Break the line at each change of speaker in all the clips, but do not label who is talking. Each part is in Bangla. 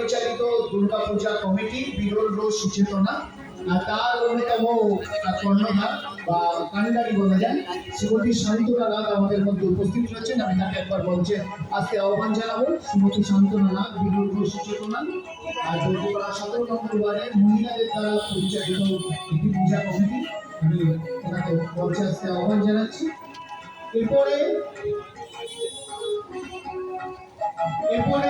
পরিচালিত দুর্গা পূজা কমিটি, বিরল রোজ সুচেতনা তার অন্যতম কর্ণধার বা কান্ডারি বলা যায়, শ্রীমতী শান্তনা নাগ আমাদের মধ্যে উপস্থিত রয়েছেন। আমি তাকে একবার বলছে, আজকে আহ্বান জানাব শ্রীমতী শান্তনা নাগ, বিরল রোজ সুচেতনা আর দুর্গা সতেরো নম্বর ওয়ার্ডের মহিলাদের দ্বারা পরিচালিত একটি পূজা কমিটি। আমি ওনাকে বলছে, আজকে আহ্বান জানাচ্ছি। এরপরে এরপরে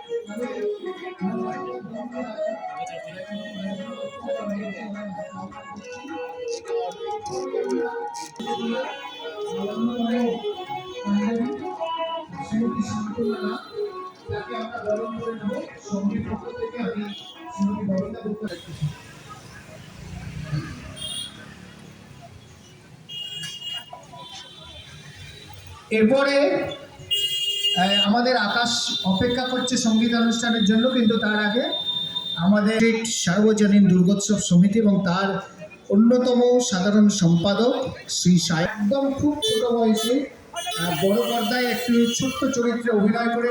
এরপরে আমাদের আকাশ অপেক্ষা করছে সংগীত অনুষ্ঠানের জন্য কিন্তু তার আগে আমাদের সার্বজনীন দুর্গোৎসব সমিতি এবং তার অন্যতম সাধারণ সম্পাদক শ্রী সাহেব। একদম খুব ছোট বয়সে বড় পর্দায় একটি ছোট্ট চরিত্রে অভিনয় করে